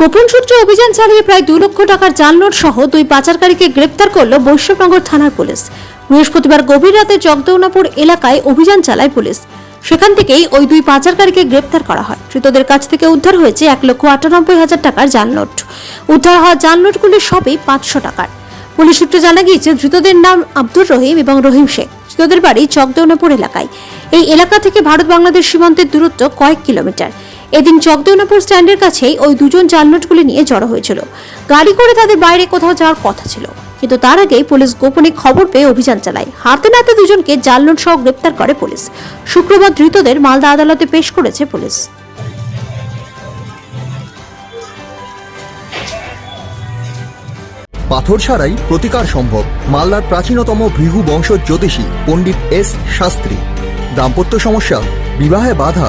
গোপন সূত্রে অভিযান চালিয়ে প্রায় দুই লক্ষ টাকার জাল নোট সহ দুই পাচারকারীকে গ্রেপ্তার করল বৈষ্ণবনগর থানার পুলিশ। বৃহস্পতিবার গভীর রাতে জগদৌনাপুর এলাকায় অভিযান চালায় পুলিশ। সেখান থেকেই ওই দুই পাচারকারীকে গ্রেপ্তার করা হয়। ধৃতদের কাছ থেকে উদ্ধার হয়েছে এক লক্ষ আটানব্বই হাজার টাকার জাল নোট উদ্ধার হওয়া জাল নোটগুলি সবই পাঁচশো টাকার। পুলিশ সূত্রে জানা গিয়েছে, ধৃতদের নাম আব্দুর রহিম এবং রহিম শেখ। ধৃতদের বাড়ি চকদেওনাপুর এলাকায়। এই এলাকা থেকে ভারত বাংলাদেশ সীমান্তের দূরত্ব কয়েক কিলোমিটার। এদিন চকদেওনাপুর স্ট্যান্ডের কাছেই ওই দুজন জাল নোটগুলি নিয়ে জড়ো হয়েছিল। গাড়ি করে তাদের বাইরে কোথাও যাওয়ার কথা ছিল। কিন্তু তার আগেই পুলিশ গোপনে খবর পেয়ে অভিযান চালায়। হাতে নাতে দুজনকে জাল নোট সহ গ্রেপ্তার করে পুলিশ। শুক্রবার ধৃতদের মালদা আদালতে পেশ করেছে পুলিশ। পাথর ছাড়াই প্রতিকার সম্ভব। মালদার প্রাচীনতম ভৃহু বংশ জ্যোতিষী পণ্ডিত এস শাস্ত্রী। দাম্পত্য সমস্যা, বিবাহে বাধা